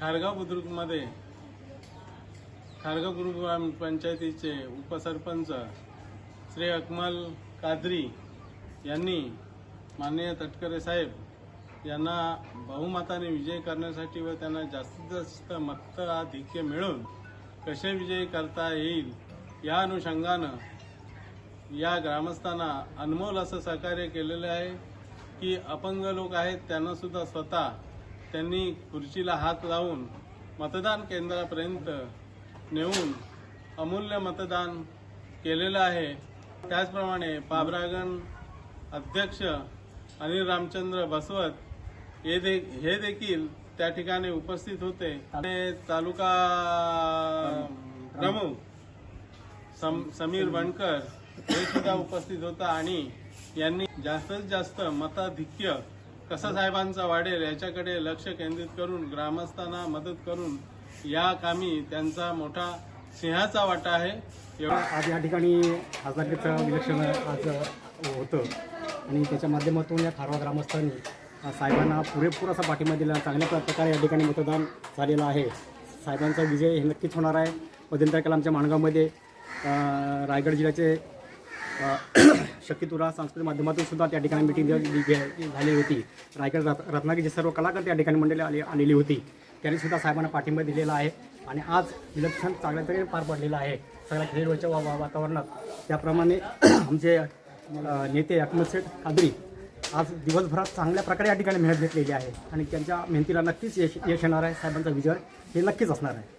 Khargaon बुद्रुकमध्ये Khargaon group पंचायतीचे उपसरपंच श्री अकमल कादरी यांनी माननीय तटकरे साहेब यांना बहुमताने विजय करण्यासाठी व त्यांना जास्तीत जास्त मताधिक्य मिळवून कसे विजयी करता येईल या अनुषंगानं या ग्रामस्थांना अनमोल असं सहकार्य केलेलं आहे की अपंग लोक आहेत त्यांनासुद्धा स्वतः त्यांनी खुर्चीला हात लावून मतदान केंद्रापर्यंत नेऊन अमूल्य मतदान केलेलं आहे. त्याचप्रमाणे पाबरागण अध्यक्ष अनिल रामचंद्र बसवत हे दे हे देखील त्या ठिकाणी उपस्थित होते. आणि तालुका प्रमुख सम समीर बनकर हे सुद्धा उपस्थित होता आणि यांनी जास्तीत जास्त मताधिक्य कसं साहेबांचा वाढेल याच्याकडे लक्ष केंद्रित करून ग्रामस्थांना मदत करून या कामी त्यांचा मोठा सिंहाचा वाटा आहे. आज या ठिकाणी खासदारकीचं इलेक्शन आज होतं. आणि त्याच्या माध्यमातून या खारवा ग्रामस्थांनी साहेबांना पुरेपूर असा पाठिंबा दिला. चांगल्या प्रकारे या ठिकाणी मतदान झालेलं आहे. साहेबांचा विजय हे नक्कीच होणार आहे. मध्यंतर आमच्या माणगावमध्ये रायगड जिल्ह्याचे शक्तितुरा सांस्कृतिक माध्यमातून सुद्धा त्या ठिकाणी मिटिंग झाली होती. रायगड रत् रत्नागिरीचे सर्व कलाकार त्या ठिकाणी मंडळी आली आलेली होती. त्यांनी सुद्धा साहेबांना पाठिंबा दिलेला आहे आणि आज इलेक्शन चांगल्या तऱ्हेने पार पडलेलं आहे. सगळ्या खेळवळच्या वा वा- वातावरणात. त्याप्रमाणे आमचे नेते अकमल कादरी आज दिवसभरात चांगल्या प्रकारे या ठिकाणी मेहनत घेतलेली आहे. आणि त्यांच्या मेहनतीला नक्कीच यश यश येणार आहे. साहेबांचा विजय हे नक्कीच असणार आहे.